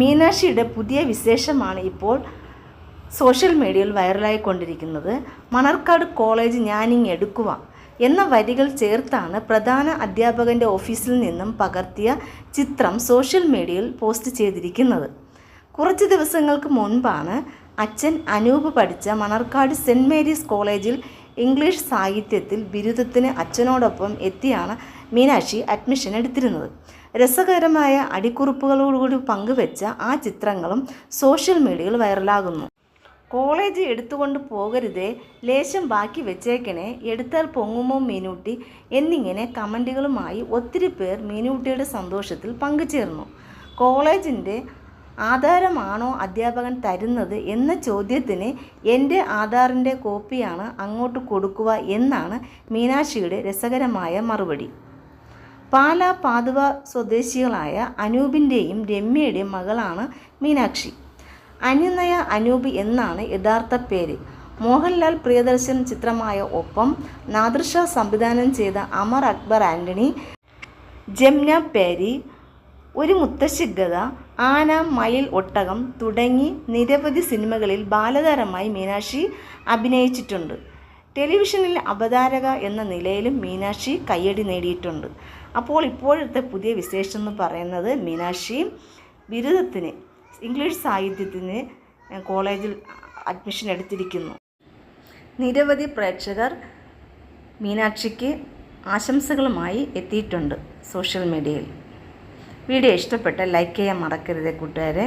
മീനാക്ഷിയുടെ പുതിയ വിശേഷമാണ് ഇപ്പോൾ സോഷ്യൽ മീഡിയയിൽ വൈറലായിക്കൊണ്ടിരിക്കുന്നത്. മണർക്കാട് കോളേജ് ഞാനിങ് എടുക്കുക എന്ന വരികൾ ചേർത്താണ് പ്രധാന അധ്യാപകന്റെ ഓഫീസിൽ നിന്നും പകർത്തിയ ചിത്രം സോഷ്യൽ മീഡിയയിൽ പോസ്റ്റ് ചെയ്തിരിക്കുന്നത്. കുറച്ച് ദിവസങ്ങൾക്ക് മുൻപാണ് അച്ഛൻ അനൂപ് പഠിച്ച മണർക്കാട് സെന്റ് മേരീസ് കോളേജിൽ ഇംഗ്ലീഷ് സാഹിത്യത്തിൽ ബിരുദത്തിന് അച്ഛനോടൊപ്പം എത്തിയാണ് മീനാക്ഷി അഡ്മിഷൻ എടുത്തിരുന്നത്. രസകരമായ അടിക്കുറിപ്പുകളോടുകൂടി പങ്കുവെച്ച ആ ചിത്രങ്ങളും സോഷ്യൽ മീഡിയയിൽ വൈറലാകുന്നു. കോളേജ് എടുത്തുകൊണ്ട് പോകരുതേ ലേശം ബാക്കി വെച്ചേക്കണേ എടുത്താൽ പൊങ്ങുമോ മീനൂട്ടി എന്നിങ്ങനെ കമന്റുകളുമായി ഒത്തിരി പേർ മീനൂട്ടിയുടെ സന്തോഷത്തിൽ പങ്കുചേർന്നു. കോളേജിന്റെ ആധാരമാണോ അധ്യാപകൻ തരുന്നത് എന്ന ചോദ്യത്തിന് എന്റെ ആധാറിന്റെ കോപ്പിയാണ് അങ്ങോട്ട് കൊടുക്കുക എന്നാണ് മീനാക്ഷിയുടെ രസകരമായ മറുപടി. പാലാ പാതുവ സ്വദേശികളായ അനൂപിന്റെയും രമ്യയുടെയും മകളാണ് മീനാക്ഷി. അനുനയ അനൂപ് എന്നാണ് യഥാർത്ഥ പേര്. മോഹൻലാൽ പ്രിയദർശൻ ചിത്രമായ ഒപ്പം നാദൃഷ സംവിധാനം ചെയ്ത അമർ അക്ബർ ആന്റണി ജംന പേരി ഒരു മുത്തശ്ശിഗത ആന മയിൽ ഒട്ടകം തുടങ്ങി നിരവധി സിനിമകളിൽ ബാലതാരമായി മീനാക്ഷി അഭിനയിച്ചിട്ടുണ്ട്. ടെലിവിഷനിൽ അവതാരക എന്ന നിലയിലും മീനാക്ഷി കയ്യടി നേടിയിട്ടുണ്ട്. അപ്പോൾ ഇപ്പോഴത്തെ പുതിയ വിശേഷം എന്ന് പറയുന്നത് മീനാക്ഷി ബിരുദത്തിന് ഇംഗ്ലീഷ് സാഹിത്യത്തിന് കോളേജിൽ അഡ്മിഷൻ എടുത്തിരിക്കുന്നു. നിരവധി പ്രേക്ഷകർ മീനാക്ഷിക്ക് ആശംസകളുമായി എത്തിയിട്ടുണ്ട് സോഷ്യൽ മീഡിയയിൽ. വീഡിയോ ഇഷ്ടപ്പെട്ട ലൈക്ക് ചെയ്യാൻ മറക്കരുത് കൂട്ടുകാരെ.